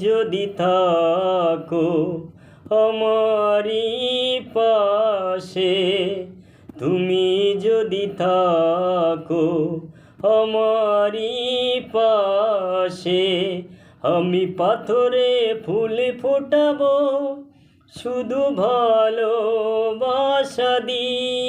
যদি থাকো আমারই পাশে, তুমি যদি থাকো আমারই পাশে, আমি পাথরে ফুল ফোটাবো, শুধু ভালোবাসা দিয়ে।